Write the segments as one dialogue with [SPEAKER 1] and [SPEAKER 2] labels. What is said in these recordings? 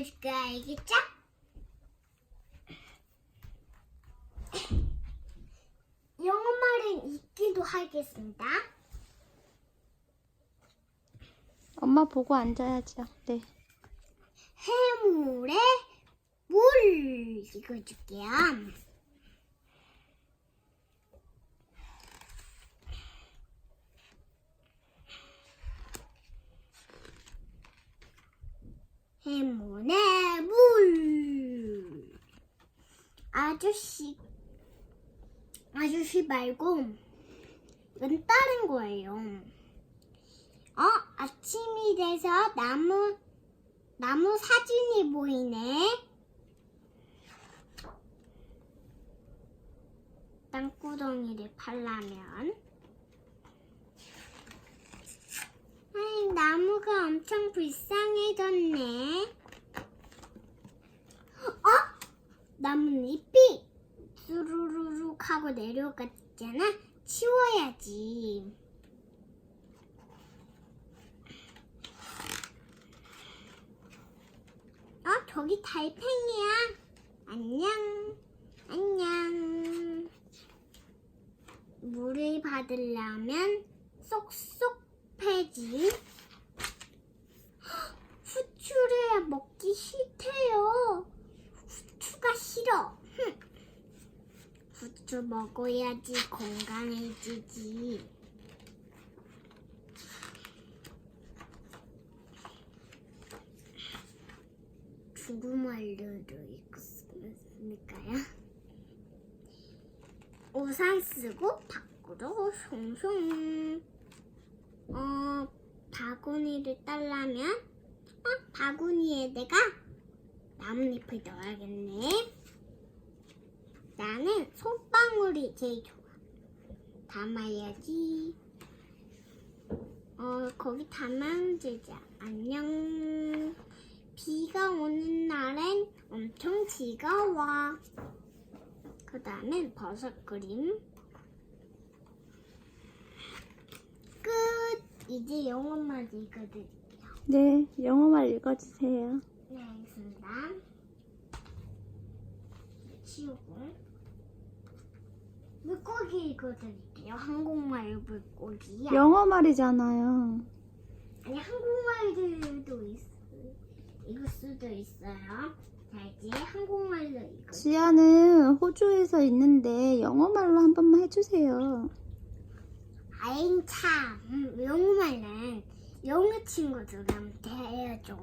[SPEAKER 1] 읽어줄게 알겠죠? 영어말은 읽기도 하겠습니다.
[SPEAKER 2] 엄마 보고 앉아야죠. 네.
[SPEAKER 1] 해물에 물 읽어줄게요. 해물에 물 아저씨 아저씨 말고 이건 다른 거예요. 어 아침이 돼서 나무 나무 사진이 보이네. 땅구덩이를 팔라면. 아이, 나무가 엄청 불쌍해졌네. 어? 나무는 잎이 수루루룩 하고 내려갔잖아. 치워야지. 어, 저기 달팽이야. 안녕. 안녕. 물을 받으려면 쏙쏙 패지. 헉, 후추를 먹기 싫대요. 후추가 싫어. 흠. 후추 먹어야지 건강해지지. 중국말로도 읽었으니까요. 우산 쓰고 밖으로 송송. 어, 바구니를 딸라면, 어, 바구니에다가 나뭇잎을 넣어야겠네. 나는 손방울이 제일 좋아. 담아야지. 어, 거기 담아면 되자. 안녕. 비가 오는 날엔 엄청 와. 그 다음엔 버섯 그림. 끝. 이제 영어만 읽어드릴게요.
[SPEAKER 2] 네, 영어말 읽어주세요.
[SPEAKER 1] 네, 알겠습니다. 치우고. 물고기 읽어드릴게요. 한국말 물고기.
[SPEAKER 2] 영어 말이잖아요.
[SPEAKER 1] 아니, 한국말들도 있, 읽을 수도 있어요. 자, 이제 한국말로 읽어.
[SPEAKER 2] 지아는 호주에서 있는데 영어 말로 한 번만 해주세요.
[SPEAKER 1] 아잉 참 음, 영어말은 영어 친구들한테 해야죠.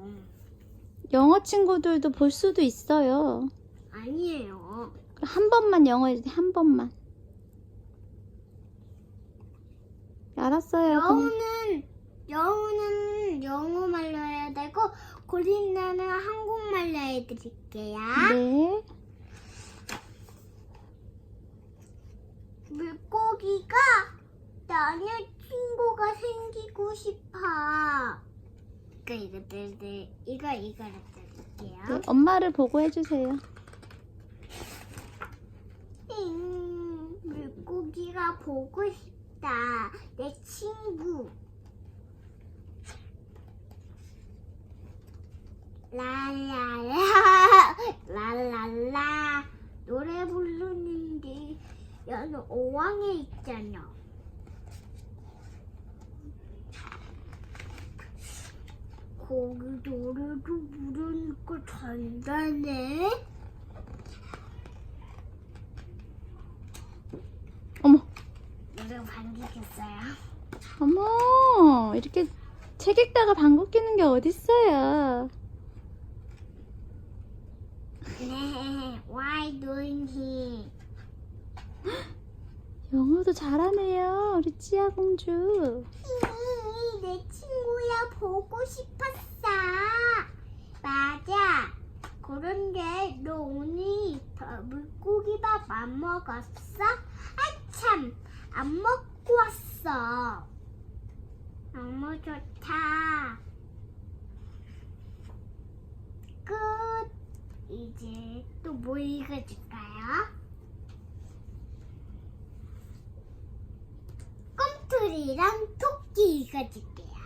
[SPEAKER 2] 영어 친구들도 볼 수도 있어요.
[SPEAKER 1] 아니에요.
[SPEAKER 2] 한 번만 영어 해주세요. 한 번만. 알았어요.
[SPEAKER 1] 영어는 영어는 영어 말로 해야 되고 고린나는 한국말로 해드릴게요.
[SPEAKER 2] 네.
[SPEAKER 1] 물고기가 나는 친구가 생기고 싶어. 이거 이거 들 이거 이거를 드릴게요.
[SPEAKER 2] 네, 엄마를 보고 해주세요.
[SPEAKER 1] 음, 물고기가 보고 싶 다. 내 친구. 라라라 라라라 노래 부르는데 여기 어항에 있잖아. 거기 노래도 부르니까 잘다네.
[SPEAKER 2] 어머,
[SPEAKER 1] 노래 반기겠어요.
[SPEAKER 2] 어머, 이렇게 책 읽다가 방귀 뀌는 게 어딨어요.
[SPEAKER 1] 네, why doing he?
[SPEAKER 2] 영어도 잘하네요, 우리 찌아 공주.
[SPEAKER 1] 이, 내 친구야 보고 싶었어. 맞아. 그런데 너 오늘 더 물고기밥 안 먹었어? 아참, 안 먹고 왔어. 너무 좋다. 끝. 이제 또 뭐 읽어줄까요? 꿈틀이랑 토끼 읽어줄게요.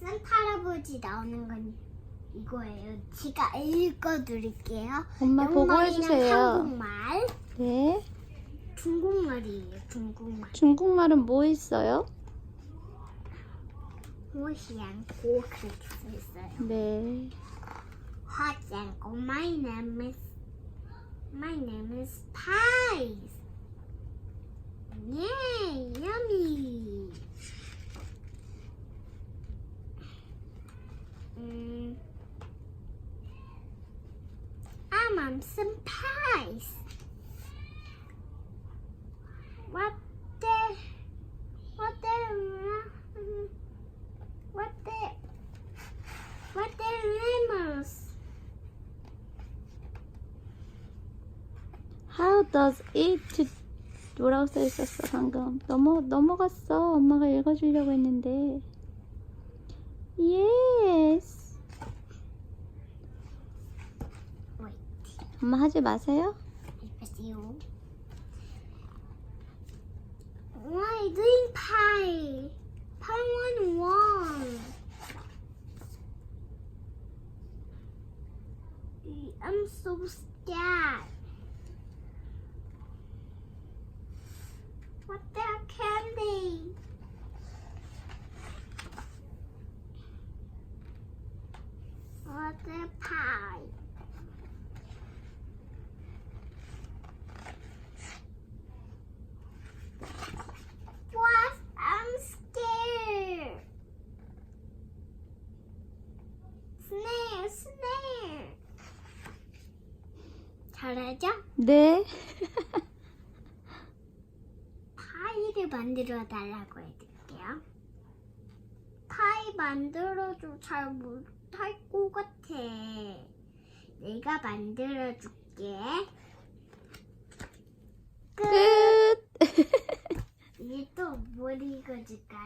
[SPEAKER 1] 산타 할아버지 나오는 건 이거예요. 제가 읽어드릴게요.
[SPEAKER 2] 엄마 보고해주세요.
[SPEAKER 1] 한국말.
[SPEAKER 2] 네.
[SPEAKER 1] 중국말이에요. 중국말.
[SPEAKER 2] 중국말은 뭐 있어요?
[SPEAKER 1] 호시안 고크 있어요.
[SPEAKER 2] 네.
[SPEAKER 1] 화장 고 My name is My name is Pies. Want some pies. What the What the What the What the lemons?
[SPEAKER 2] How does it 뭐라고 써 있었어 방금 넘어 넘어갔어 엄마가 읽어주려고 했는데 Yes 엄마 하지 마세요
[SPEAKER 1] doing pie? Pie one one. I'm so scared. What the candy? What the pie? What? I'm scared. Snail. 잘하죠?
[SPEAKER 2] 네
[SPEAKER 1] 파이를 만들어 달라고 해드릴게요. 파이 만들어줘 잘 못할 것 같아. 내가 만들어줄게. 끝.
[SPEAKER 2] 끝
[SPEAKER 1] 이제 또 뭘 읽어줄까?